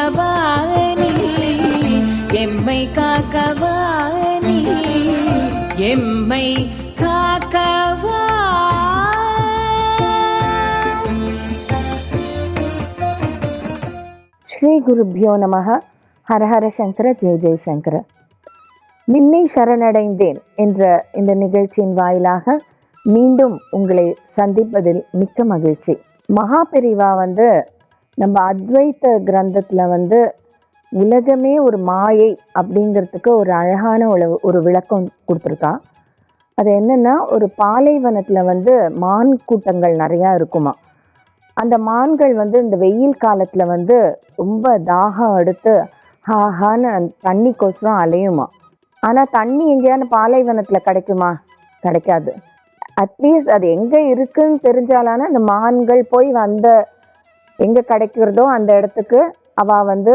காக்கவா நீ எம்மை காக்கவா நீ எம்மை காக்கவா ஸ்ரீ குருப்பியோ நமக. ஹரஹர சங்கர ஜெய ஜெயசங்கர நின்னை சரணடைந்தேன் என்ற இந்த நிகழ்ச்சியின் வாயிலாக மீண்டும் உங்களை சந்திப்பதில் மிக்க மகிழ்ச்சி. மகாபெரிவா வந்து நம்ம அத்வைத்த கிரந்தத்தில் வந்து உலகமே ஒரு மாயை அப்படிங்கிறதுக்கு ஒரு அழகான ஒரு ஒரு விளக்கம் கொடுத்துருக்கா. அது என்னென்னா ஒரு பாலைவனத்தில் வந்து மான் கூட்டங்கள் நிறையா இருக்குமா. அந்த மான்கள் வந்து இந்த வெயில் காலத்தில் வந்து ரொம்ப தாகம் எடுத்து ஹாஹான்னு தண்ணி தண்ணிக்கோசரம் அலையுமா. ஆனால் தண்ணி எங்கேயாவது பாலைவனத்தில் கிடைக்குமா? கிடைக்காது. அட்லீஸ்ட் அது எங்கே இருக்குன்னு தெரிஞ்சாலான அந்த மான்கள் போய் வந்த எங்கே கிடைக்கிறதோ அந்த இடத்துக்கு அவள் வந்து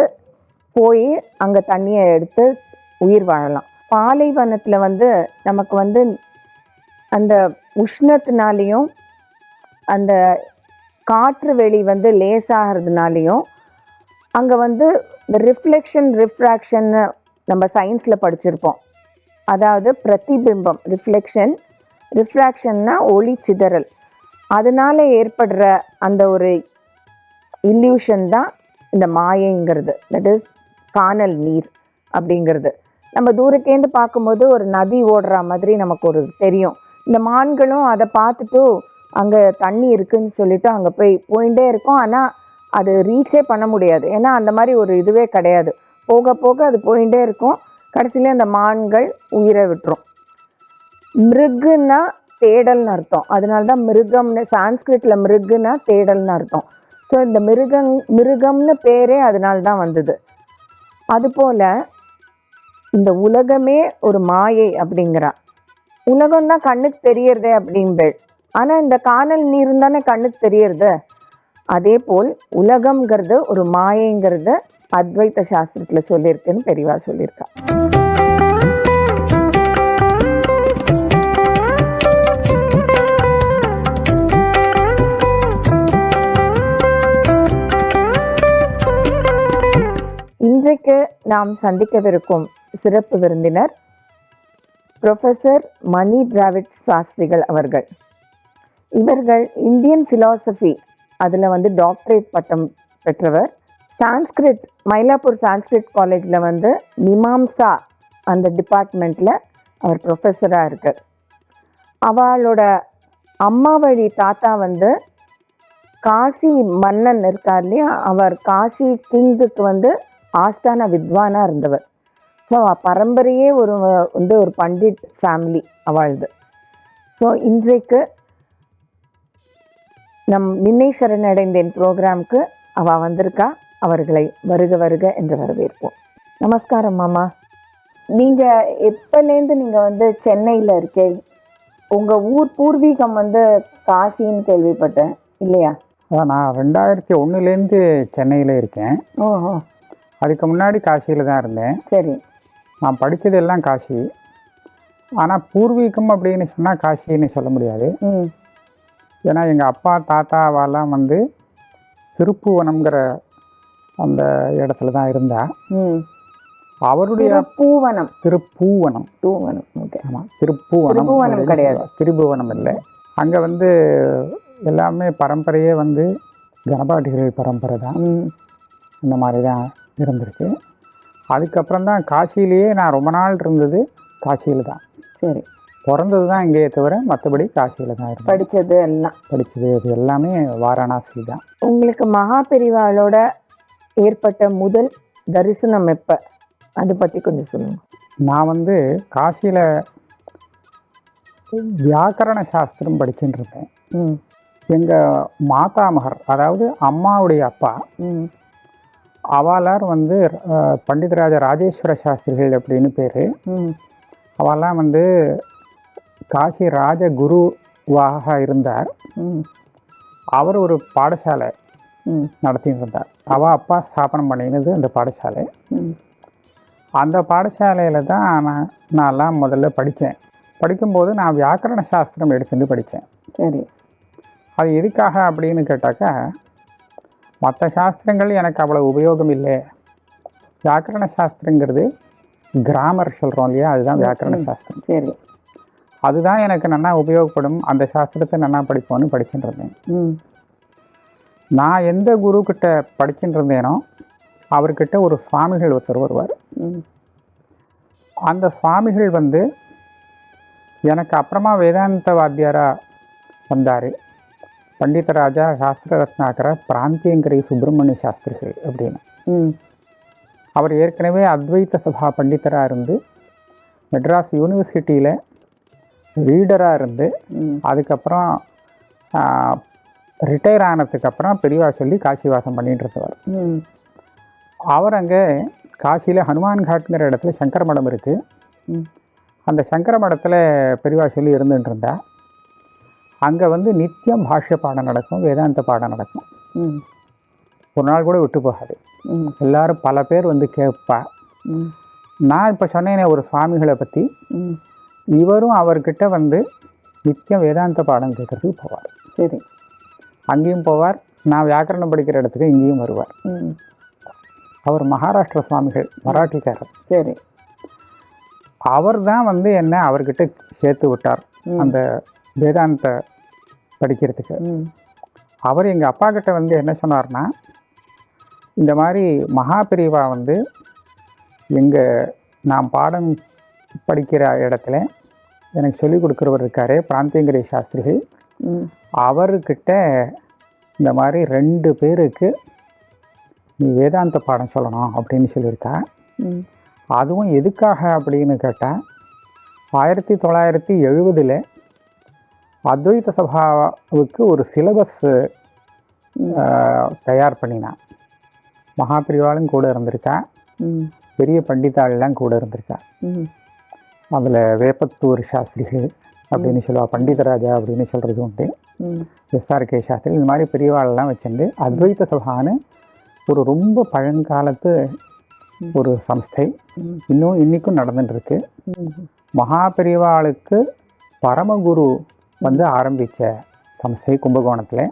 போய் அங்கே தண்ணியை எடுத்து உயிர் வாழலாம். பாலைவனத்தில் வந்து நமக்கு வந்து அந்த உஷ்ணத்தினாலேயும் அந்த காற்று வெளி வந்து லேசாகிறதுனாலையும் அங்கே வந்து இந்த ரிஃப்ளெக்ஷன் ரிஃப்ராக்ஷன்னு நம்ம சயின்ஸில் படிச்சிருப்போம். அதாவது பிரதிபிம்பம் ரிஃப்ளெக்ஷன் ரிஃப்ராக்ஷன்னா ஒளி சிதறல். அதனால் ஏற்படுற அந்த ஒரு இல்யூஷன் தான் இந்த மாயைங்கிறது. தட் இஸ் காணல் நீர் அப்படிங்கிறது. நம்ம தூரத்தேந்து பார்க்கும்போது ஒரு நதி ஓடுற மாதிரி நமக்கு ஒரு தெரியும். இந்த மான்களும் அதை பார்த்துட்டு அங்கே தண்ணி இருக்குன்னு சொல்லிட்டு அங்கே போய் போயிட்டே இருக்கும். ஆனால் அது ரீச்சே பண்ண முடியாது. ஏன்னா அந்த மாதிரி ஒரு இதுவே கிடையாது. போக போக அது போயிட்டே இருக்கும். கடைசியில் அந்த மான்கள் உயிரை விட்டுரும். மிருகுன்னா தேடல்னு அர்த்தம். அதனால தான் மிருகம்னு சான்ஸ்கிரிட்டில் மிருகுன்னா தேடல்னு அர்த்தம். ஸோ இந்த மிருகங் மிருகம்னு பேரே அதனால தான் வந்தது. அதுபோல் இந்த உலகமே ஒரு மாயை அப்படிங்கிறா. உலகம் தான் கண்ணுக்கு தெரியறதே அப்படின்பேள் ஆனால் இந்த காணல் நீர் தானே கண்ணுக்கு தெரியறது? அதே போல் உலகம்ங்கிறது ஒரு மாயைங்கிறது அத்வைத்த சாஸ்திரத்தில் சொல்லியிருக்குன்னு பெரியவா சொல்லியிருக்கா. இன்றைக்கு நாம் சந்திக்கவிருக்கும் சிறப்பு விருந்தினர் ப்ரொஃபசர் மணி டிராவிட் சாஸ்திரிகள் அவர்கள். இவர்கள் இந்தியன் ஃபிலாசபி அதில் வந்து டாக்டரேட் பட்டம் பெற்றவர். சான்ஸ்கிரிட் மயிலாப்பூர் சான்ஸ்கிரிட் காலேஜில் வந்து மிமாம்சா அந்த டிபார்ட்மெண்ட்டில் அவர் ப்ரொஃபஸராக இருக்கார். அவளோட அம்மா வழி தாத்தா வந்து காசி மன்னன் இருக்கார் இல்லையா? அவர் காசி கிங்குக்கு வந்து ஆஸ்தான வித்வானாக இருந்தவர். ஸோ பரம்பரையே ஒரு வந்து ஒரு பண்டிட் ஃபேமிலி அவளது. ஸோ இன்றைக்கு நம் நின்னை சரணடைந்தேன் ப்ரோக்ராம்க்கு அவ வந்திருக்கா அவர்களை வருக வருக என்று வரவேற்போம். நமஸ்காரம் மாமா. நீங்க எப்பலேருந்து நீங்க வந்து சென்னையில இருக்கே உங்கள் ஊர் பூர்வீகம் வந்து காசின்னு கேள்விப்பட்டேன் இல்லையா? நான் ரெண்டாயிரத்தி ஒன்றுலேருந்து சென்னையில் இருக்கேன். ஓஹோ. அதுக்கு முன்னாடி காசியில் தான் இருந்தேன். சரி. நான் படித்தது எல்லாம் காசி. ஆனால் பூர்வீகம் அப்படின்னு சொன்னால் காசின்னு சொல்ல முடியாது. ஏன்னா எங்கள் அப்பா தாத்தாவெல்லாம் வந்து திருப்புவனம்ங்கிற அந்த இடத்துல தான் இருந்தா. ம். அவருடைய பூவனம் திருப்பூவனம். பூவனம் ஓகே. ஆமாம் திருப்புவனம். அப்படின்னு கிடையாது. சொல்லுவா. திருப்புவனம் இல்லை. அங்கே வந்து எல்லாமே பரம்பரையே வந்து கணபாட்டிகள் பரம்பரை தான். ம். அந்த மாதிரி தான். இருந்திருக்கு. அதுக்கப்புறம் தான் காசியிலேயே நான் ரொம்ப நாள் இருந்தது காசியில் தான். சரி பிறந்தது தான் இங்கேயே தவிர மற்றபடி காசியில் தான் இருந்தேன். படித்தது எல்லாம். படித்தது அது எல்லாமே வாரணாசி தான். உங்களுக்கு மகா பெரிவாளோட ஏற்பட்ட முதல் தரிசனம் எப்ப? அதை பத்தி கொஞ்சம் சொல்லுங்க. நான் வந்து காசியில் வியாக்கரண சாஸ்திரம் படிச்சுட்டு இருந்தேன். எங்கள் மாதாமகர் அதாவது அம்மாவுடைய அப்பா ம் அவளார் வந்து பண்டிதராஜ ராஜேஸ்வர சாஸ்திரிகள் அப்படின்னு பேர். அவெல்லாம் வந்து காசி ராஜகுருவாக இருந்தார். ம். அவர் ஒரு பாடசாலை நடத்திட்டு இருந்தார் அவள் அப்பா ஸ்தாபனம் பண்ணினது அந்த பாடசாலை. அந்த பாடசாலையில் தான் நான் நான்லாம் முதல்ல படித்தேன். படிக்கும்போது நான் வியாக்கரண சாஸ்திரம் எடுத்துட்டு படித்தேன். சரி. அது எதுக்காக அப்படின்னு கேட்டாக்கா மற்ற சாஸ்திரங்கள் எனக்கு அவ்வளோ உபயோகம் இல்லை. வியாக்கரண சாஸ்திரங்கிறது கிராமர் சொல்கிறோம் இல்லையா? அதுதான் வியாக்கரண சாஸ்திரம். சரி. அதுதான் எனக்கு நல்லா உபயோகப்படும். அந்த சாஸ்திரத்தை நல்லா படிப்போன்னு படிச்சுட்டு இருந்தேன் நான் எந்த குரு கிட்ட படிச்சுட்டு இருந்தேனோ அவர்கிட்ட ஒரு சுவாமிகள் ஒருத்தர் வருவார். அந்த சுவாமிகள் வந்து எனக்கு அப்புறமா வேதாந்த வாத்தியாரா வந்தார். பண்டிதராஜா சாஸ்திர ரத்னாகர பிராந்தியங்கரை சுப்பிரமணிய சாஸ்திரிகள் அப்படின்னு. அவர் ஏற்கனவே அத்வைத சபா பண்டிதராக இருந்து மெட்ராஸ் யூனிவர்சிட்டியில் ரீடராக இருந்து அதுக்கப்புறம் ரிட்டையர் ஆனதுக்கப்புறம் பெரியவா சொல்லி காசிவாசம் பண்ணிட்டு இருந்தவர். ம். அவர் அங்கே காசியில் ஹனுமான் காட்டுங்கிற இடத்துல சங்கர மடம் இருக்குது அந்த சங்கர மடத்தில் பெரியவா சொல்லி இருந்துட்டு இருந்தா அங்கே வந்து நித்தியம் பாஷ்ய பாடம் நடக்கும் வேதாந்த பாடம் நடக்கும். ஒரு நாள் கூட விட்டு போகாது. எல்லாரும் பல பேர் வந்து கேட்பா. நான் இப்போ சொன்னேனே ஒரு சுவாமிகளை பற்றி இவரும் அவர்கிட்ட வந்து நித்தியம் வேதாந்த பாடம் கேட்கறதுக்கு போவார். சரி. அங்கேயும் போவார். நான் வியாக்கரணம் படிக்கிற இடத்துக்கு இங்கேயும் வருவார். அவர் மகாராஷ்டிர சுவாமிகள் மராட்டிக்காரர். சரி. அவர் தான் வந்து என்ன அவர்கிட்ட சேர்த்து விட்டார். அந்த வேதாந்த படிக்கிறதுக்கு. அவர் எங்கள் அப்பா கிட்ட வந்து என்ன சொன்னார்னா இந்த மாதிரி மகாபிரிவா வந்து எங்கள் நான் பாடம் படிக்கிற இடத்துல எனக்கு சொல்லிக் கொடுக்குறவர் இருக்காரு பிராந்தியங்கிரி சாஸ்திரிகள். அவர்கிட்ட இந்த மாதிரி ரெண்டு பேருக்கு நீ வேதாந்த பாடம் சொல்லணும் அப்படின்னு சொல்லியிருக்கா. அதுவும் எதுக்காக அப்படின்னு கேட்டால் ஆயிரத்தி தொள்ளாயிரத்தி எழுபதில் அத்வைத சபாவுக்கு ஒரு சிலபஸ் தயார் பண்ணினான். மகாபிரிவாளும் கூட இருந்திருக்கா பெரிய பண்டிதாள்லாம் கூட இருந்திருக்கா அதில் வேப்பத்தூர் சாஸ்திரிகள் அப்படின்னு சொல்லுவா பண்டிதராஜா அப்படின்னு சொல்கிறது உண்டு. எஸ்ஆர்கே சாஸ்திரி இந்த மாதிரி பெரியவாளெல்லாம் வச்சுட்டு அத்வைத சபான்னு ஒரு ரொம்ப பழங்காலத்து ஒரு சம்ஸ்தை. இன்னும் இன்னைக்கும் நடந்துட்டு இருக்கு ம். மகா பெரியவாளுக்கு பரமகுரு வந்து ஆரம்பித்த சம்ஸ்தை கும்பகோணத்தில்.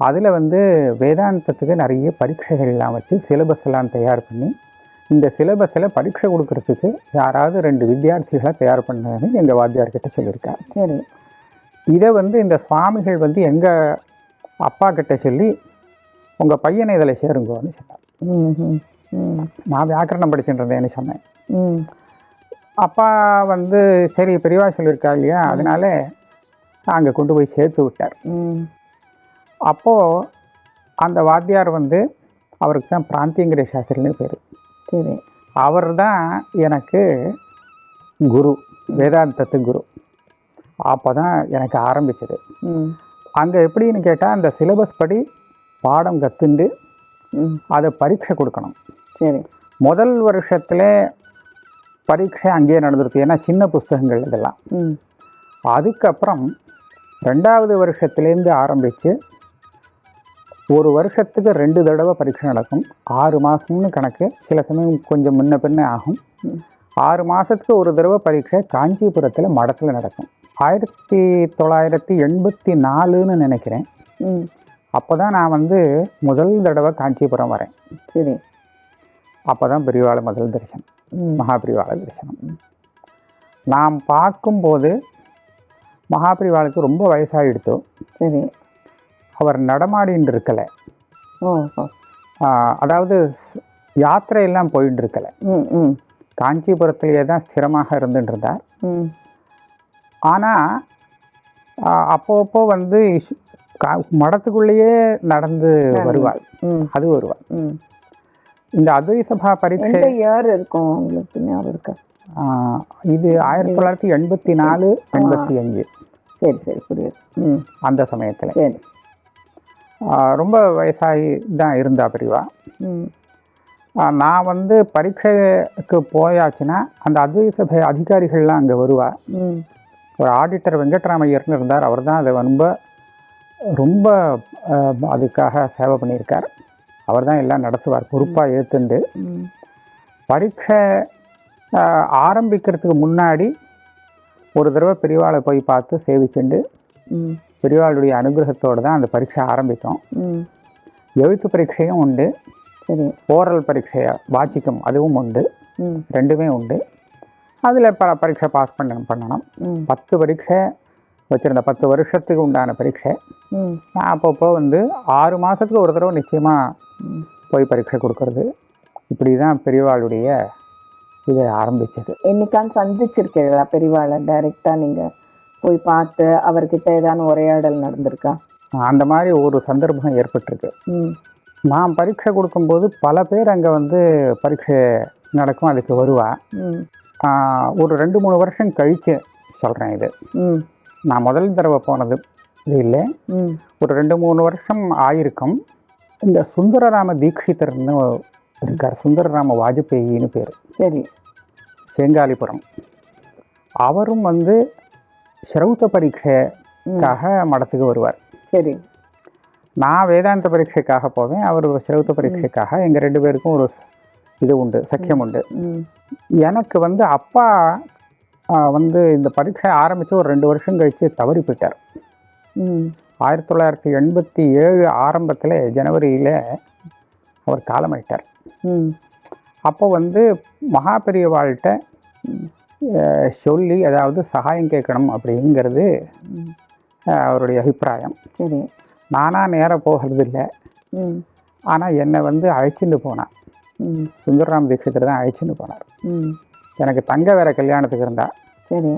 அதில் வந்து வேதாந்தத்துக்கு நிறைய பரீட்சைகள்லாம் வச்சு சிலபஸ் எல்லாம் தயார் பண்ணி இந்த சிலபஸில் பரீட்சை கொடுக்கறதுக்கு யாராவது ரெண்டு வித்தியார்த்திகளை தயார் பண்ணுன்னு எங்கள் வாத்தியார்கிட்ட சொல்லியிருக்கார். சரி. இதை வந்து இந்த சுவாமிகள் வந்து எங்கள் அப்பா கிட்ட சொல்லி உங்கள் பையனை இதில் சேருங்கன்னு சொன்னார். நான் வியாக்கரணம் படிச்சுட்டு இருந்தேன்னு சொன்னேன் அப்பா வந்து சரி பெரியவா சொல்லியிருக்கா இல்லையா? அதனால அங்கே கொண்டு போய் சேர்த்து விட்டார். அப்போது அந்த வாத்தியார் வந்து அவருக்கு தான் பிராந்தியங்கிரி சாஸ்திரின்னு பேர். சரி. அவர் தான் எனக்கு குரு வேதாந்தத்து குரு. அப்போ தான் எனக்கு ஆரம்பிச்சது. அங்கே எப்படின்னு கேட்டால் அந்த சிலபஸ் படி பாடம் கற்றுண்டு அதை பரீட்சை கொடுக்கணும். சரி. முதல் வருஷத்துல பரீட்சை அங்கேயே நடந்துருக்கு. ஏன்னா சின்ன புஸ்தகங்கள் இதெல்லாம். அதுக்கப்புறம் ரெண்டாவது வருஷத்துலேருந்து ஆரம்பித்து ஒரு வருஷத்துக்கு ரெண்டு தடவை பரீட்சை நடக்கும். ஆறு மாதம்னு கணக்கு. சில சமயம் கொஞ்சம் முன்ன பின்ன ஆகும். ஆறு மாதத்துக்கு ஒரு தடவை பரீட்சை காஞ்சிபுரத்தில் மடத்தில் நடக்கும். ஆயிரத்தி தொள்ளாயிரத்தி எண்பத்தி நாலுன்னு நினைக்கிறேன். அப்போ தான் நான் வந்து முதல் தடவை காஞ்சிபுரம் வரேன். சரி. அப்போ தான் பெரியவாளை முதல் தரிசனம் மகாபிரிவாள தரிசனம். நாம் பார்க்கும்போது மகாபிரிவாளுக்கு ரொம்ப வயசாகிடுத்து சரி அவர் நடமாடின்னு இருக்கலை அதாவது யாத்திரையெல்லாம் போயின்னு இருக்கலை ம் ம். காஞ்சிபுரத்திலேயே தான் ஸ்திரமாக இருந்துட்டு இருந்தார் ம் ஆனால் அப்பப்போ வந்து இஷ்- கா- மடத்துக்குள்ளேயே நடந்து வருவாள். ம். அது வருவாள் ம். இந்த அத்வை சபா பரீட்சை இயர் இருக்கும் உங்களுக்கு ஞாபகம் இருக்கா? ஆ, இது ஆயிரத்தி தொள்ளாயிரத்தி எண்பத்தி நாலு எண்பத்தி அஞ்சு. சரி சரி புரியுது. ம். அந்த சமயத்தில். சரி. ரொம்ப வயசாகி தான் இருந்தா பிரிவா. நான் வந்து பரீட்சைக்கு போயாச்சுன்னா அந்த அத்வை சபை அதிகாரிகள்லாம் அங்கே வருவா. ஒரு ஆடிட்டர் வெங்கட்ராமையர்னு இருந்தார். அவர் தான் அதை ரொம்ப ரொம்ப அதுக்காக சேவை பண்ணியிருக்கார். அவர் தான் எல்லாம் நடத்துவார். பொறுப்பாக ஏற்றுண்டு பரீட்சை ஆரம்பிக்கிறதுக்கு முன்னாடி ஒரு தடவை பெரியவாளை போய் பார்த்து சேவிச்சுண்டு பெரியவாளுடைய அனுகிரகத்தோடு தான் அந்த பரீட்சை ஆரம்பித்தோம். எழுத்து பரீட்சையும் உண்டு. சரி. ஓரல் பரீட்சையா வாச்சிக்கம் அதுவும் உண்டு. ரெண்டுமே உண்டு. அதில் ப பரீட்சை பாஸ் பண்ண பண்ணணும். பத்து பரீட்சை வச்சுருந்த பத்து வருஷத்துக்கு உண்டான பரீட்சை. நான் அப்பப்போ வந்து ஆறு மாதத்துக்கு ஒரு தடவை நிச்சயமாக. போய் பரீட்சை கொடுக்கறது. இப்படி தான் பெரியவாளுடைய இது ஆரம்பிச்சது. என்னைக்கான் சந்திச்சிருக்கீங்களா? பெரியவாளை டைரெக்டா நீங்க போய் பார்த்து அவர்கிட்ட ஏதாவது உரையாடல் நடந்திருக்கா? அந்த மாதிரி ஒரு சந்தர்ப்பம் ஏற்பட்டிருக்கு. நான் பரீட்சை கொடுக்கும்போது பல பேர் அங்கே வந்து பரீட்சை நடக்கும் அதுக்கு வருவா. ஒரு ரெண்டு மூணு வருஷம் கழித்து சொல்கிறேன் இது. நான் முதல் தடவை போனது இது இல்லை. ஒரு ரெண்டு மூணு வருஷம் ஆயிருக்கும். இந்த சுந்தரராம தீட்சிதர்னு இருக்கார் சுந்தரராம வாஜ்பேயின்னு பேர். சரி செங்காலிபுரம். அவரும் வந்து ஸ்ரௌத்த பரீட்சைக்காக மடத்துக்கு வருவார். சரி. நான் வேதாந்த பரீட்சைக்காக போவேன் அவர் ஸ்ரௌத்த பரீட்சைக்காக. எங்கள் ரெண்டு பேருக்கும் ஒரு இது உண்டு சக்கியம் உண்டு. எனக்கு வந்து அப்பா வந்து இந்த பரீட்சை ஆரம்பித்து ஒரு ரெண்டு வருஷம் கழித்து தவறி போயிட்டார். ஆயிரத்தி தொள்ளாயிரத்தி எண்பத்தி ஏழு ஆரம்பத்தில் ஜனவரியில் அவர் காலமாயிட்டார். அப்போ வந்து மகாபெரியவாள்கிட்ட சொல்லி அதாவது சகாயம் கேட்கணும் அப்படிங்கிறது அவருடைய அபிப்பிராயம். சரி. நானாக நேராக போகிறது இல்லை ஆனால் என்னை வந்து அழைச்சிட்டு போனான் சுந்தரராம் தீட்சிதர் தான் அழைச்சிட்டு போனார். எனக்கு தங்க வேற கல்யாணத்துக்கு இருந்தா. சரி.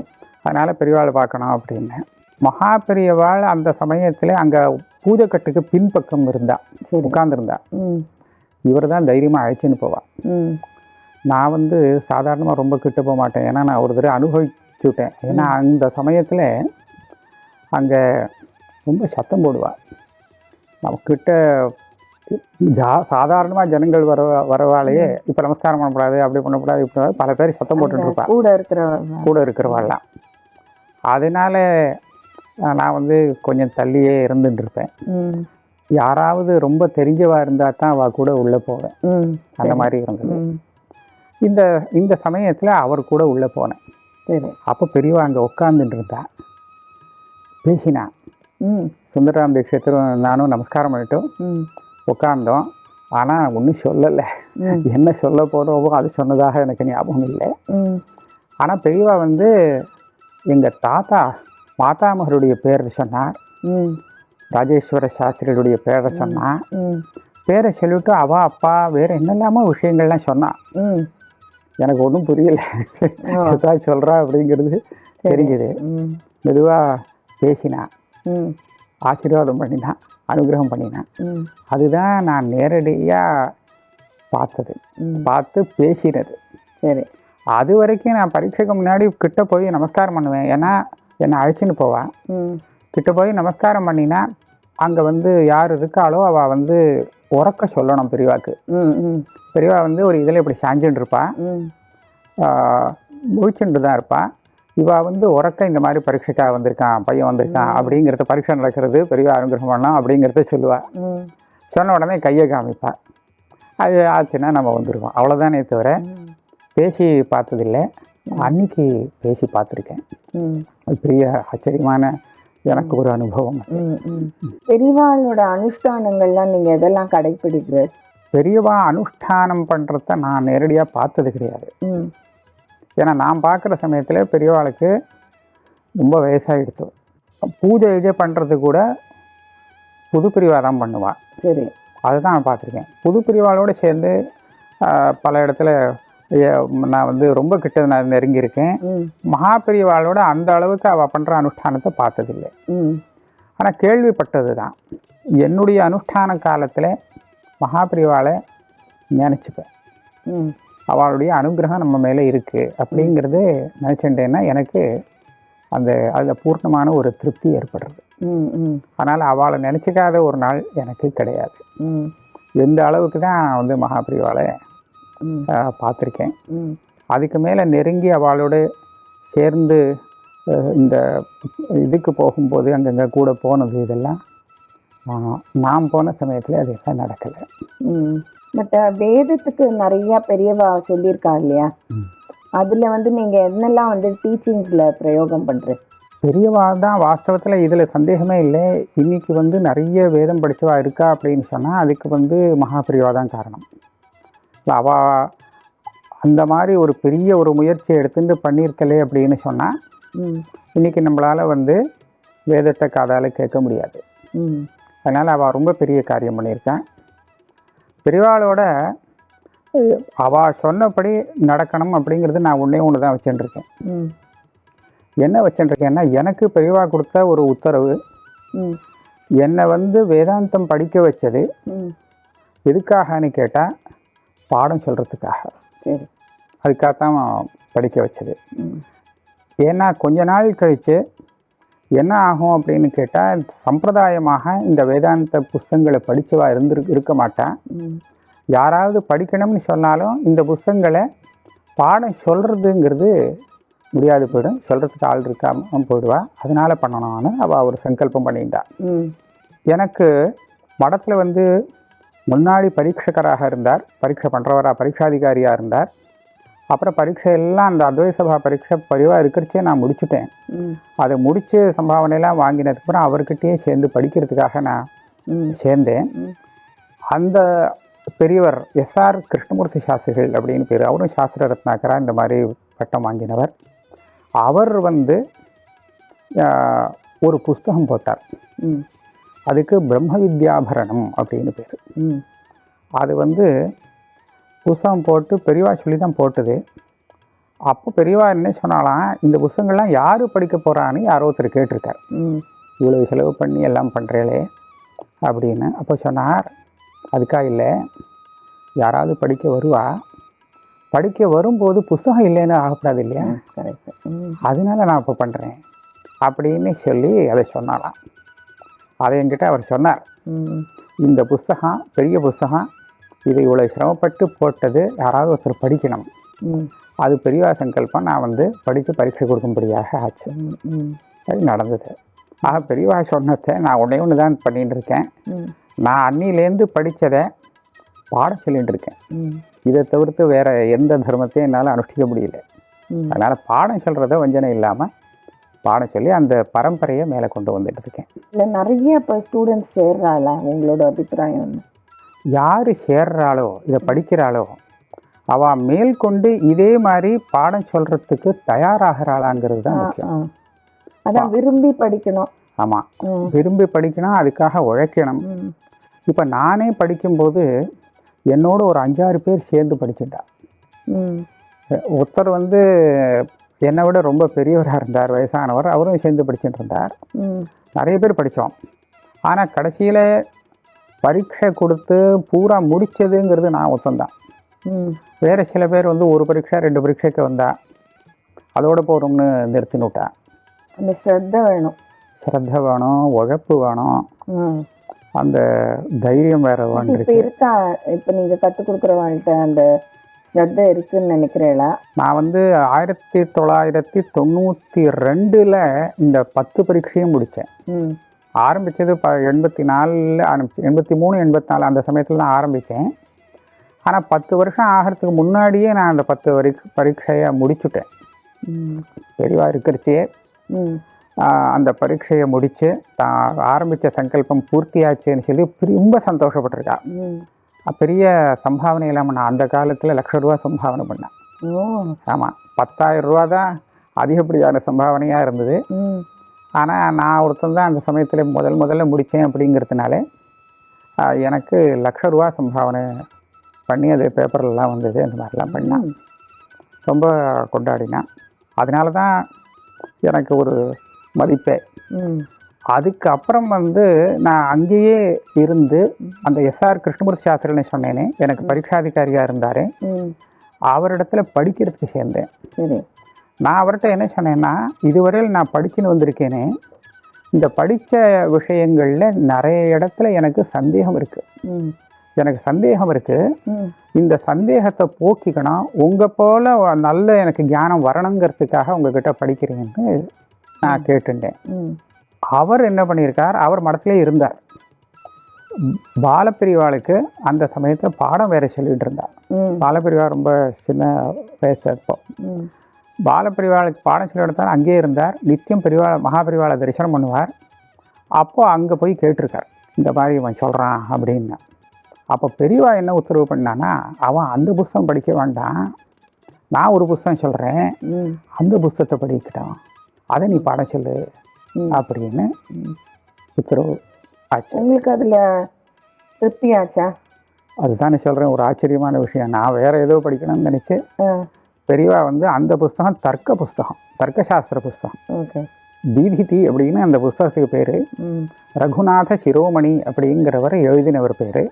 அதனால் பெரியவாள் பார்க்கணும் அப்படின்னு. மகா பெரியவாள் அந்த சமயத்தில் அங்கே பூஜைக்கட்டுக்கு பின்பக்கம் இருந்தா. உட்கார்ந்திருந்தா. இவர் தான் தைரியமாக அழைச்சின்னு போவா ம். நான் வந்து சாதாரணமாக ரொம்ப கிட்ட போக மாட்டேன். ஏன்னா நான் ஒரு தடவை அனுபவிச்சுட்டேன். ஏன்னா அந்த சமயத்தில் அங்கே ரொம்ப சத்தம் போடுவா நம்ம கிட்ட ஜா சாதாரணமாக ஜனங்கள் வர வரவாலேயே இப்போ நமஸ்காரம் பண்ணக்கூடாது அப்படி பண்ணக்கூடாது இப்படி பல பேர் சத்தம் போட்டுட்டு இருப்பா கூட இருக்கிற கூட இருக்கிறவாள்லாம் அதனால நான் வந்து கொஞ்சம் தள்ளியே இருந்துட்டு இருப்பேன். யாராவது ரொம்ப தெரிஞ்சவா இருந்தால் தான் அவள் கூட உள்ளே போவேன். அந்த மாதிரி இருந்தது. இந்த இந்த சமயத்தில் அவர் கூட உள்ளே போனேன். சரி. அப்போ பெரியவா அங்கே உட்காந்துட்டு இருந்தா பேசினா சுந்தரராம் தீட்சிதரும் நானும் நமஸ்காரம் பண்ணிட்டோம். உட்காந்தோம் ஆனால் ஒன்றும் சொல்லலை. என்ன சொல்ல போகிறோமோ அது சொன்னதாக எனக்கு ஞாபகம் இல்லை. ஆனால் பெரியவா வந்து எங்கள் தாத்தா மாதாமகருடைய பேர் சொன்னார் ம். ராஜேஸ்வர சாஸ்திரியுடைய பேரை சொன்னா. ம். பேரை சொல்லிவிட்டு அவ அப்பா வேற என்னெல்லாமோ விஷயங்கள்லாம் சொன்னான் ம். எனக்கு ஒன்றும் புரியல. ஏதாவது சொல்கிறா அப்படிங்கிறது தெரிஞ்சது. ம். மெதுவாக பேசினா. ம். ஆசீர்வாதம் பண்ணினான் அனுகிரகம் பண்ணினான் அதுதான் நான் நேரடியாக பார்த்தது. பார்த்து பேசினது. சரி. அது வரைக்கும் நான் பரீட்சைக்கு முன்னாடி கிட்ட போய் நமஸ்காரம் பண்ணுவேன். ஏன்னா என்னை அழைச்சின்னு போவான் கிட்ட போய் நமஸ்காரம் பண்ணினா அங்கே வந்து யார் இருக்காளோ அவள் வந்து உறக்க சொல்லணும் பெரியவாக்கு. ம் ம். பெரியவா வந்து ஒரு இதில் இப்படி சாஞ்சுட்டு இருப்பா. ம். முழிச்சுட்டு தான் இருப்பா. இவா வந்து உறக்க இந்த மாதிரி பரீட்சைக்காக வந்திருக்கான் பையன் வந்திருக்கான் அப்படிங்கிறத பரீட்சை நடக்கிறது பெரிய அனுகிரகம் பண்ணலாம் அப்படிங்கிறத சொல்லுவா. ம். சொன்ன உடனே கையை காமிப்பா. அது ஆச்சுன்னா நம்ம வந்துருவோம். அவ்வளோதானே தவிர பேசி பார்த்ததில்லை. அன்னைக்கு பேசி பார்த்துருக்கேன். அது பெரிய ஆச்சரியமான எனக்கு ஒரு அனுபவம். பெரியவாளோட அனுஷ்டானங்கள்லாம் நீங்க எதெல்லாம் கடைபிடிக்கிற பெரியவா அனுஷ்டானம் பண்ணுறத நான் நேரடியாக பார்த்தது கிடையாது. ம். ஏன்னா நான் பார்க்குற சமயத்தில் பெரியவாளுக்கு ரொம்ப வயசாகிடுச்சு பூஜை இது பண்ணுறது கூட புது பிரிவாக தான் பண்ணுவாள் சரி. அதுதான் நான் பார்த்துருக்கேன். புது பிரிவாளோடு சேர்ந்து பல இடத்துல நான் வந்து ரொம்ப கிட்ட நான் நெருங்கியிருக்கேன். ம். மகா பெரியவாளோட அந்த அளவுக்கு அவள் பண்ணுற அனுஷ்டானத்தை பார்த்ததில்லை. ம். ஆனால் கேள்விப்பட்டது தான் என்னுடைய அனுஷ்டான காலத்தில் மகா பெரியவாளை நினச்சிப்பேன் அவளுடைய அனுகிரகம் நம்ம மேலே இருக்குது அப்படிங்கிறது நினச்சிட்டேன்னா எனக்கு அந்த அதில் பூர்ணமான ஒரு திருப்தி ஏற்படுறது. அதனால் அவளை நினச்சிக்காத ஒரு நாள் எனக்கு கிடையாது. எந்த அளவுக்கு தான் வந்து மகாபிரிவாளை ம் பார்த்துருக்கேன். அதுக்கு மேலே நெருங்கி அவளோட சேர்ந்து இந்த இதுக்கு போகும்போது அங்கங்கே கூட போனது இதெல்லாம். நான் போன சமயத்தில் அது எல்லாம் நடக்கலை. ம். பட் வேதத்துக்கு நிறைய பெரியவா சொல்லியிருக்கா இல்லையா. அதுல வந்து நீங்க என்னெல்லாம் வந்து டீச்சிங்ஸ்ல பிரயோகம் பண்றது பெரியவா தான் வாஸ்தவத்தில் இதில் சந்தேகமே இல்லை. இன்னைக்கு வந்து நிறைய வேதம் படித்தவா இருக்கா அப்படின்னு சொன்னால் அதுக்கு வந்து மகாபிரிவா தான் காரணம். அவ அந்த மாதிரி ஒரு பெரிய ஒரு முயற்சி எடுத்துட்டு பண்ணியிருக்கலே அப்படின்னு சொன்னால் ம். இன்னைக்கு நம்மளால் வந்து வேதத்தை காதால் கேட்க முடியாது. அதனால் அவள் ரொம்ப பெரிய காரியம் பண்ணியிருக்கான் பெரியவாளோட அஹ், அவ சொன்னபடி நடக்கணும் அப்படிங்கிறது நான் ஒன்றே ஒன்று தான் வச்சுட்டுருக்கேன். என்ன வச்சுட்டுருக்கேன்னா எனக்கு பெரியவா கொடுத்த ஒரு உத்தரவு என்னை வந்து வேதாந்தம் படிக்க வச்சது. எதுக்காகன்னு கேட்டால் பாடம் சொல்கிறதுக்காக சரி. அதுக்காகத்தான் படிக்க வச்சது. ஏன்னா கொஞ்ச நாள் கழித்து என்ன ஆகும் அப்படின்னு கேட்டால் சம்பிரதாயமாக இந்த வேதாந்த புஸ்தகங்களை படித்தவா இருந்து இருக்க மாட்டான். யாராவது படிக்கணும்னு சொன்னாலும் இந்த புஸ்தகங்களை பாடம் சொல்கிறதுங்கிறது முடியாது போயிடும். சொல்கிறதுக்கு ஆள் இருக்காம போயிடுவா. அதனால பண்ணணும்னு அவள் ஒரு சங்கல்பம் பண்ணிட்டா ம். எனக்கு மடத்தில் வந்து முன்னாடி பரீட்சகராக இருந்தார் பரீட்சை பண்ணுறவரா பரீட்சாதிகாரியாக இருந்தார். அப்புறம் பரீட்சை எல்லாம் அந்த அத்வைத சபா பரீட்சை பதிவாக இருக்கிறச்சே நான் முடிச்சுட்டேன். அதை முடித்து சம்பாவனையெல்லாம் வாங்கினதுக்கப்புறம் அவர்கிட்டயே சேர்ந்து படிக்கிறதுக்காக நான் சேர்ந்தேன். அந்த பெரியவர் எஸ்ஆர் கிருஷ்ணமூர்த்தி சாஸ்திரிகள் அப்படின்னு பேர். அவரும் சாஸ்திர ரத்னாக்கரா இந்த மாதிரி பட்டம் வாங்கினவர். அவர் வந்து ஒரு புஸ்தகம் போட்டார். ம். அதுக்கு பிரம்ம வித்யாபரணம் அப்படின்னு பேர். ம். அது வந்து புஸ்தகம் போட்டு பெரியவா சொல்லி தான் போட்டது. அப்போ பெரியவா என்ன சொன்னாலாம் இந்த புஸ்தகங்கள்லாம் யார் படிக்க போகிறான்னு யாரோ ஒருத்தர் கேட்டிருக்கார். ம். இவ்வளோ செலவு பண்ணி எல்லாம் பண்ணுறீங்களே அப்படின்னு. அப்போ சொன்னார் அதுக்காக இல்லை யாராவது படிக்க வருவா? படிக்க வரும்போது புஸ்தகம் இல்லைன்னு ஆகக்கூடாது இல்லையா? அதனால நான் இப்போ பண்ணுறேன் அப்படின்னு சொல்லி அதை சொன்னாலாம் அதை என்கிட்ட அவர் சொன்னார். இந்த புஸ்தகம் பெரிய புஸ்தகம் இது இவ்வளோ சிரமப்பட்டு போட்டது யாராவது ஒருத்தர் படிக்கணும். அது பெரியவா சங்கல்பம் நான் வந்து படித்து பரீட்சை கொடுக்கும்படியாக ஆச்சு. அது நடந்தது. ஆக பெரியவா சொன்னதை நான் ஒன்றே ஒன்று தான் பண்ணிட்டு இருக்கேன். நான் அன்னிலேருந்து படித்ததை பாடம் சொல்லிட்டு இருக்கேன். இதை தவிர்த்து வேறு எந்த தர்மத்தையும் என்னால் அனுஷ்டிக்க முடியல. அதனால் பாடம் சொல்கிறத வஞ்சனை இல்லாமல் பாடம் சொல்லி அந்த பரம்பரையை மேலே கொண்டு வந்துட்டு இருக்கேன். இல்லை நிறைய இப்போ ஸ்டூடெண்ட்ஸ் சேர்றாளா? உங்களோட அபிப்பிராயம்? யார் சேர்றாளோ இதை படிக்கிறாளோ அவள் மேற்கொண்டு இதே மாதிரி பாடம் சொல்கிறதுக்கு தயாராகிறாளாங்கிறது தான் முக்கியம். அதான் விரும்பி படிக்கணும். ஆமாம் விரும்பி படிக்கணும் அதுக்காக உழைக்கணும். இப்போ நானே படிக்கும்போது என்னோட ஒரு அஞ்சாறு பேர் சேர்ந்து படிச்சுட்டா. ஒருத்தர் வந்து என்னை விட ரொம்ப பெரியவராக இருந்தார் வயசானவர். அவரும் சேர்ந்து படிச்சுட்டு இருந்தார். நிறைய பேர் படித்தோம். ஆனால் கடைசியில் பரீட்சை கொடுத்து பூரா முடிச்சதுங்கிறது நான் ஒருத்தந்தான் ம், வேறு சில பேர் வந்து ஒரு பரீட்சை ரெண்டு பரீட்சைக்கு வந்தா அதோட போகிறோம்னு நிறுத்தி விட்டா அந்த ஸ்ரத்த வேணும். சிரத்த வேணும் உழைப்பு வேணும். அந்த தைரியம் வேற இப்ப வேண்டியிருக்கு இருக்கா? இப்ப நீங்க கத்து கொடுக்குறவங்கள்ட்ட அந்த ஸ்ரத்த இருக்குன்னு நினைக்கிறீங்களா? நான் வந்து ஆயிரத்தி தொள்ளாயிரத்தி தொண்ணூற்றி ரெண்டில் இந்த பத்து பரீட்சையும் முடித்தேன். ஆரம்பித்தது ப எண்பத்தி நாலில் ஆரம்பிச்சு எண்பத்தி மூணு எண்பத்தி நாலு அந்த சமயத்தில் தான் ஆரம்பித்தேன். ஆனால் பத்து வருஷம் ஆகிறதுக்கு முன்னாடியே நான் அந்த பத்து வரி பரீட்சையை முடிச்சுட்டேன். பெரியவா இருக்கிறச்சே அந்த பரீட்சையை முடித்து தான் ஆரம்பித்த சங்கல்பம் பூர்த்தியாச்சுன்னு சொல்லி ரொம்ப சந்தோஷப்பட்டிருக்கா. பெரிய சம்பாவனை இல்லாமல் நான் அந்த காலத்தில் லட்ச ரூபா சம்பாவனை பண்ணேன். ஓ. ஆமாம் பத்தாயிரம் ரூபா தான் அதிகப்படியான சம்பாவனையாக இருந்தது. ஆனால் நான் ஒருத்தன் தான் அந்த சமயத்தில் முதல் முதல்ல முடித்தேன் அப்படிங்கிறதுனால எனக்கு லட்ச ரூபா சம்பாவனை பண்ணி அது பேப்பர்லலாம் வந்தது அந்த மாதிரிலாம் பண்ணான். ரொம்ப கொண்டாடினான். அதனால தான் எனக்கு ஒரு மதிப்பே. ம் அதுக்கு அப்புறம் வந்து நான் அங்கேயே இருந்து அந்த எஸ்ஆர் கிருஷ்ணமூர்த்தி சாஸ்திரின்னு சொன்னேனே எனக்கு பரீட்சாதிகாரியாக இருந்தார். அவரிடத்துல படிக்கிறதுக்கு சேர்ந்தேன். சரி. நான் அவர்கிட்ட என்ன சொன்னேன்னா இதுவரையில் நான் படிச்சுன்னு வந்திருக்கேனே இந்த படித்த விஷயங்களில் நிறைய இடத்துல எனக்கு சந்தேகம் இருக்குது எனக்கு சந்தேகம் இருக்குது இந்த சந்தேகத்தை போக்கிக்கணும். உங்கள் போல் நல்ல எனக்கு ஞானம் வரணுங்கிறதுக்காக உங்ககிட்ட படிக்கிறேன்னு நான் கேட்டுட்டேன். அவர் என்ன பண்ணியிருக்கார்? அவர் மடத்திலே இருந்தார். பாலப்பிரிவாளுக்கு அந்த சமயத்தில் பாடம் வேற சொல்லிட்டு இருந்தார் பாலப்பிரிவா ரொம்ப சின்ன வயசு இப்போ. பாலப்பிரிவாளுக்கு பாடம் சொல்லி எடுத்தார் அங்கேயே இருந்தார். நித்தியம் பெரிவாள மகாபரிவாளை தரிசனம் பண்ணுவார். அப்போ அங்கே போய் கேட்டிருக்கார். இந்த மாதிரி இவன் சொல்கிறான் அப்படின்னு. அப்போ பெரியவா என்ன உத்தரவு பண்ணான்னா அவன் அந்த புஸ்தகம் படிக்க வேண்டாம். நான் ஒரு புஸ்தகம் சொல்கிறேன். அந்த புஸ்தகத்தை படிக்கட்டும். அதை நீ பாடம் சொல்லு. அப்படின்னு உத்தரவு ஆச்சு. உங்களுக்கு அதில் திருப்தி ஆச்சா? அதுதானே சொல்கிறேன் ஒரு ஆச்சரியமான விஷயம். நான் வேற ஏதோ படிக்கணும்னு நினச்சி பெரியவா வந்து அந்த புஸ்தகம் தர்க்க புஸ்தகம் தர்க்கசாஸ்திர புஸ்தகம். ஓகே. தீதிதி அப்படின்னு அந்த புஸ்தகத்துக்கு பேர். ரகுநாத சிரோமணி அப்படிங்கிறவர் எழுதினவர் பேர்.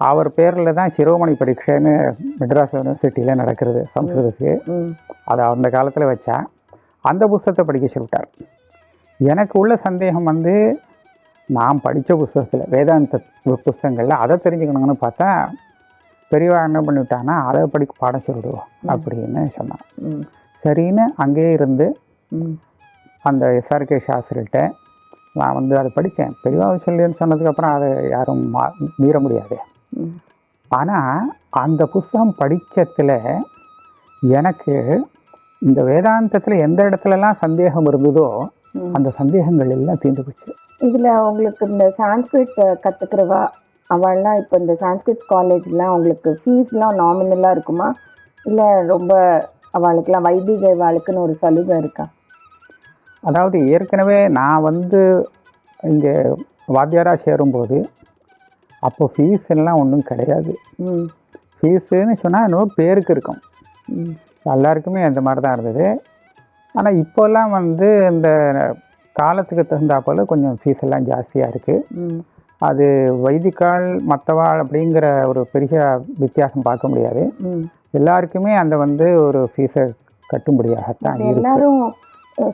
அவர் பேரில் தான் சிரோமணி பரீட்சைன்னு மெட்ராஸ் யூனிவர்சிட்டியில் நடக்கிறது சம்ஸ்கிருதத்துக்கு. அதை அந்த காலத்தில் வச்சா அந்த புஸ்தகத்தை படிக்க சொல்லிட்டார். எனக்கு உள்ள சந்தேகம் வந்து நான் படித்த புஸ்தகத்தில் வேதாந்த புஸ்தகங்கள்ல அதை தெரிஞ்சுக்கணுங்கன்னு பார்த்தா பெரியவா என்ன பண்ணிவிட்டான்னா அதை படிக்க பாடம் சொல்லிடுவோம் அப்படின்னு சொன்னான். சரின்னு அங்கேயே இருந்து அந்த எஸ்ஆர்கே சாஸ்திரிகிட்ட நான் வந்து அதை படித்தேன். பெரியவா சொல்லின்னு சொன்னதுக்கப்புறம் அதை யாரும் மா- மீற முடியாது. ஆனால் அந்த புஸ்தகம் படிச்சதுல எனக்கு இந்த வேதாந்தத்தில் எந்த இடத்துலலாம் சந்தேகம் இருந்ததோ. அந்த சந்தேகங்கள் எல்லாம் தீர்ந்து போச்சு. இதில் உங்களுக்கு இந்த சான்ஸ்கிரிட் கற்றுக்கிறவா அவள்லாம் இப்போ இந்த சான்ஸ்கிரிட் காலேஜ்லாம் உங்களுக்கு ஃபீஸ்லாம் நாமினலாக இருக்குமா? இல்லை ரொம்ப அவளுக்குலாம் வைதிக அவளுக்குன்னு ஒரு சலுகை இருக்கா? அதாவது ஏற்கனவே நான் வந்து இங்கே வாத்தியாராக சேரும்போது அப்போ ஃபீஸ் எல்லாம் ஒன்றும் கிடையாது. ஃபீஸுன்னு சொன்னால் இன்னும் பேருக்கு இருக்கும். எல்லாருக்குமே அந்த மாதிரி தான் இருந்தது. ஆனால் இப்போல்லாம் வந்து இந்த காலத்துக்கு தகுந்தாப்போல கொஞ்சம் ஃபீஸ் எல்லாம் ஜாஸ்தியாக இருக்குது அது வைதிகால் மற்றவாள் அப்படிங்கிற ஒரு பெரிய வித்தியாசம் பார்க்க முடியாது. எல்லாருக்குமே அந்த வந்து ஒரு ஃபீஸை கட்டும்படியாகத்தான் எல்லாரும்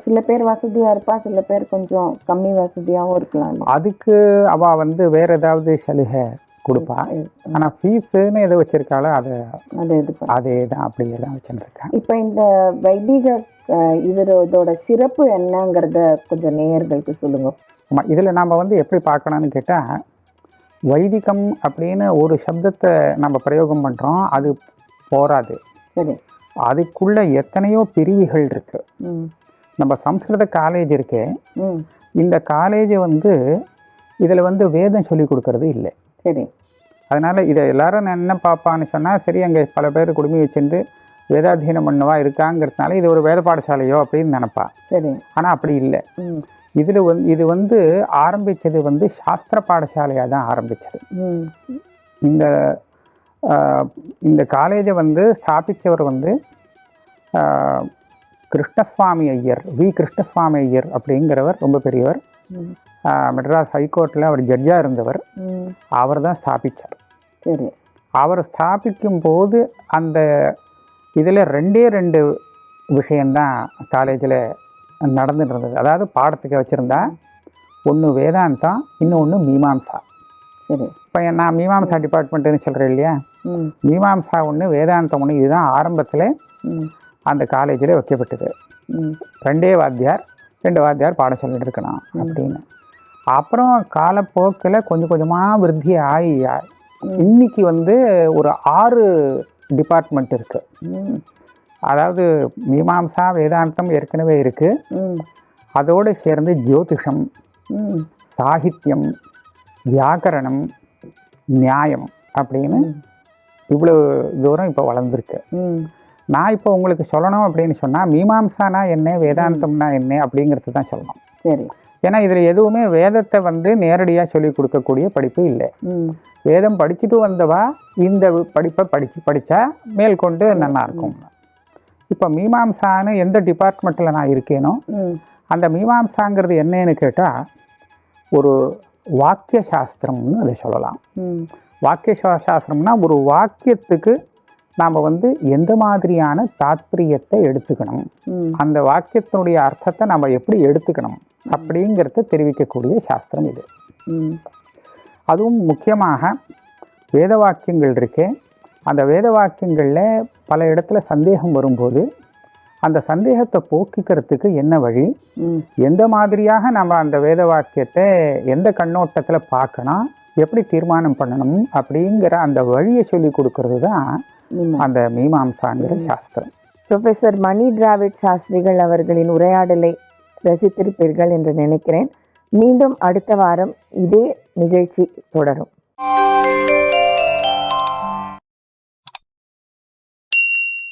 சில பேர் வசதியாக இருப்பா சில பேர் கொஞ்சம் கம்மி வசதியாகவும் இருக்கலாம் அதுக்கு அவள் வந்து வேற ஏதாவது சலுகை கொடுப்பா. ஆனால் ஃபீஸுன்னு எதை வச்சிருக்காளோ அதை அது அதே தான் அப்படியே தான் வச்சுருக்கேன் இப்போ இந்த வைதிக இதோட சிறப்பு என்னங்கிறத கொஞ்சம் நேயர்களுக்கு சொல்லுங்க. ஆமாம் இதில் நம்ம வந்து எப்படி பார்க்கணும்னு கேட்டால் வைதிகம் அப்படின்னு ஒரு சப்தத்தை நம்ம பிரயோகம் பண்ணுறோம் அது போராது சரி. அதுக்குள்ள எத்தனையோ பிரிவுகள் இருக்கு. நம்ம சம்ஸ்கிருத காலேஜ் இருக்கே. இந்த காலேஜ் வந்து இதில் வந்து வேதம் சொல்லி கொடுக்கறது இல்லை. சரி. அதனால் இதை எல்லாரும் நான் என்ன பார்ப்பான்னு சொன்னால் சரி அங்கே பல பேர் குடுமி வச்சுட்டு வேதாத்தியனம் பண்ணவா இருக்காங்கிறதுனால இது ஒரு வேத பாடசாலையோ அப்படின்னு நினப்பா. சரி. ஆனால் அப்படி இல்லை. இதில் வந்து இது வந்து ஆரம்பித்தது வந்து சாஸ்திர பாடசாலையாக தான் ஆரம்பித்தது இந்த இந்த காலேஜை வந்து ஸ்தாபித்தவர் வந்து கிருஷ்ணசுவாமி ஐயர் வி. கிருஷ்ணசுவாமி ஐயர் அப்படிங்கிறவர் ரொம்ப பெரியவர். மெட்ராஸ் ஹைகோர்ட்டில் அவர் ஜட்ஜாக இருந்தவர். அவர் தான் ஸ்தாபித்தார் சரி. அவர் ஸ்தாபிக்கும் போது அந்த இதில் ரெண்டே ரெண்டு விஷயந்தான் காலேஜில் நடந்துட்டு இருந்தது அதாவது பாடத்துக்கு வச்சுருந்தா ஒன்று வேதாந்தம் இன்னொன்று மீமாம்சா. சரி இப்போ நான் மீமாம்சா டிபார்ட்மெண்ட்டுன்னு சொல்கிறேன் இல்லையா? மீமாம்சா ஒன்று வேதாந்தம் ஒன்று இதுதான் ஆரம்பத்தில் அந்த காலேஜில் வைக்கப்பட்டது. ரெண்டே வாத்தியார் ரெண்டு வாத்தியார் பாடம் சொல்லிட்டு இருக்கணும் அப்படின்னு. அப்புறம் காலப்போக்கில் கொஞ்சம் கொஞ்சமாக விருத்தி ஆகி ஆகி, இன்னைக்கு வந்து ஒரு ஆறு டிபார்ட்மெண்ட் இருக்கு. ம். அதாவது மீமாம்சா வேதாந்தம் ஏற்கனவே இருக்கு. ம். அதோடு சேர்ந்து ஜோதிஷம் சாகித்யம் வியாக்கரணம் நியாயம் அப்படின்னு இவ்வளோ தூரம் இப்போ வளர்ந்துருக்கு. நான் இப்போ உங்களுக்கு சொல்லணும் அப்படின்னு சொன்னால் மீமாம்சானா என்ன வேதாந்தம்னா என்ன அப்படிங்கிறது தான் சொல்லணும். சரி. ஏன்னா இதில் எதுவுமே வேதத்தை வந்து நேரடியாக சொல்லி கொடுக்கக்கூடிய படிப்பு இல்லை. வேதம் படிச்சுட்டு வந்தவா இந்த படிப்பை படிச்சு படித்தா மேற்கொண்டு நல்லா இருக்கும். இப்போ மீமாம்சான்னு எந்த டிபார்ட்மெண்ட்டில் நான் இருக்கேனோ அந்த மீமாம்சாங்கிறது என்னன்னு கேட்டால் ஒரு வாக்கிய சாஸ்திரம்னு அதை சொல்லலாம். வாக்கிய சாஸ்திரம்னா ஒரு வாக்கியத்துக்கு நாம் வந்து எந்த மாதிரியான தாத்பரியத்தை எடுத்துக்கணும். அந்த வாக்கியத்தினுடைய அர்த்தத்தை நம்ம எப்படி எடுத்துக்கணும்? அப்படிங்கிறத தெரிவிக்கக்கூடிய சாஸ்திரம் இது. அதுவும் முக்கியமாக வேத வாக்கியங்கள் இருக்கே அந்த வேத வாக்கியங்களில் பல இடத்துல சந்தேகம் வரும்போது அந்த சந்தேகத்தை போக்கிக்கிறதுக்கு என்ன வழி? எந்த மாதிரியாக நம்ம அந்த வேத வாக்கியத்தை எந்த கண்ணோட்டத்தில் பார்க்கணும்? எப்படி தீர்மானம் பண்ணணும்? அப்படிங்கிற அந்த வழியை சொல்லி கொடுக்கறது தான் அந்த மீமாம்சாங்கிற சாஸ்திரம். ப்ரொஃபசர் மணி டிராவிட் சாஸ்திரிகள் அவர்களின் உரையாடலை ரசித்திருப்பீர்கள் என்று நினைக்கிறேன். மீண்டும் அடுத்த வாரம் இதே நிகழ்ச்சி தொடரும்.